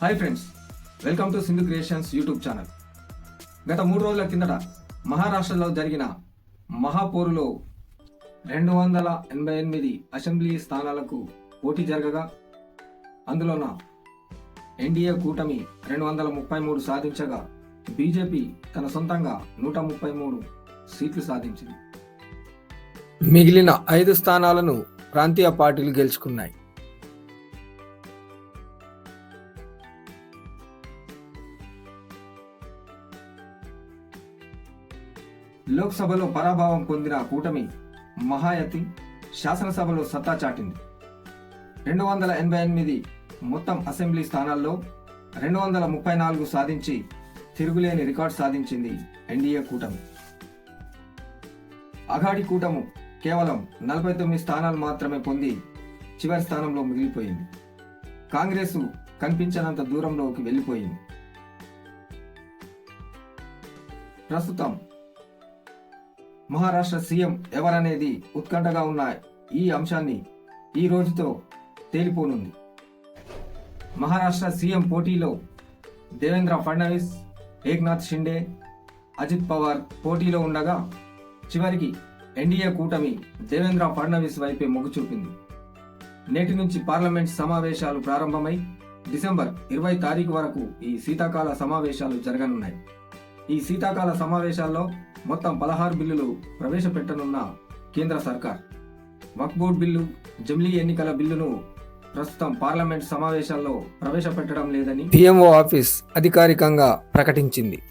Hi friends welcome to Sindhu creations YouTube channel గత మూడు రోజుల కిందట మహారాష్ట్రలో జరిగిన మహాపోరులో రెండు వందల ఎనభై ఎనిమిది అసెంబ్లీ స్థానాలకు పోటీ జరగగా అందులోన ఎన్డీఏ కూటమి రెండు వందల ముప్పై మూడు సాధించగా బీజేపీ తన సొంతంగా నూట ముప్పై మూడు సీట్లు సాధించింది. మిగిలిన ఐదు స్థానాలను ప్రాంతీయ పార్టీలు గెలుచుకున్నాయి. లోక్సభలో పరాభావం పొందిన కూటమి మహాయతి శాసనసభలో సత్తా చాటింది. రెండు వందల ఎనభై ఎనిమిది మొత్తం అసెంబ్లీ స్థానాల్లో రెండు వందల ముప్పై నాలుగు సాధించి తిరుగులేని రికార్డు సాధించింది ఎన్డీఏ కూటమి. అఘాడి కూటము కేవలం నలభై తొమ్మిది స్థానాలు మాత్రమే పొంది చివరి స్థానంలో మిగిలిపోయింది. కాంగ్రెసు కనిపించనంత దూరంలోకి వెళ్ళిపోయింది. ప్రస్తుతం మహారాష్ట్ర సీఎం ఎవరనేది ఉత్కంఠగా ఉన్న ఈ అంశాన్ని ఈ రోజుతో తేలిపోనుంది. మహారాష్ట్ర సీఎం పోటీలో దేవేంద్ర ఫడ్నవీస్ ఏక్నాథ్ షిండే అజిత్ పవార్ పోటీలో ఉండగా చివరికి ఎన్డీఏ కూటమి దేవేంద్ర ఫడ్నవీస్ వైపే మొగ్గు చూపింది. నేటి నుంచి పార్లమెంట్ సమావేశాలు ప్రారంభమై డిసెంబర్ ఇరవై తారీఖు వరకు ఈ శీతాకాల సమావేశాలు జరగనున్నాయి. ఈ శీతాకాల సమావేశాల్లో మొత్తం పదహారు బిల్లులు ప్రవేశపెట్టనున్న కేంద్ర సర్కార్. వక్ఫ్ బిల్లు జమిలీ ఎన్నికల బిల్లును ప్రస్తుతం పార్లమెంట్ సమావేశాల్లో ప్రవేశపెట్టడం లేదని పిఎంఓ ఆఫీస్ అధికారికంగా ప్రకటించింది.